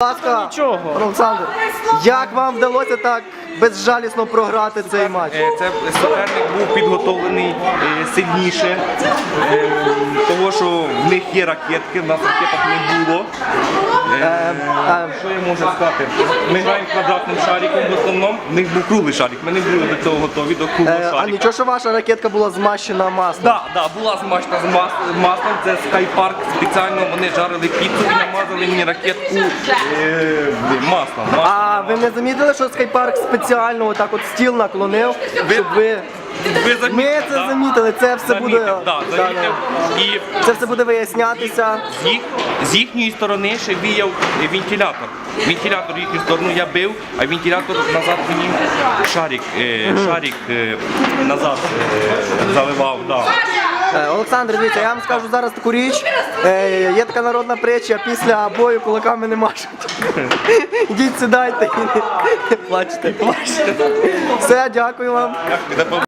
Будь ласка, Нічого. Олександр, як вам вдалося так безжалісно програти цей матч? Е, Це суперник був підготовлений е, сильніше, е, того що в них є ракетки, в нас ракеток не було. Е, е, Що я можу сказати? Ми граємо квадратним шариком в основному, в них був круглий шарик, ми не були до цього готові, до круглого Е, а шарика. нічого, що ваша ракетка була змащена маслом? Да, да, була змачена з мас- маслом, це Skypark спеціально вони жарили піцу і намазали мені ракетку е, маслом. маслом. А ви не замітили, що скайпарк спеціально отак от стіл наклонив, щоб ви. Ви замітили, Ми це да? замітили, це все буде. Замітив, да, Да, замітив. І Це все буде вияснятися. з, їх, з їхньої сторони ще віяв е, вентилятор. Вентилятор в їхню сторону я бив, а вентилятор назад мені шарик, е, шарик е, назад е, заливав. Да. Е, Олександр, дивіться, я вам скажу зараз таку річ. Е, Є така народна притча, після бою кулаками не машуть. Ідіть сідайте і плачте. Плачте. Все, дякую вам.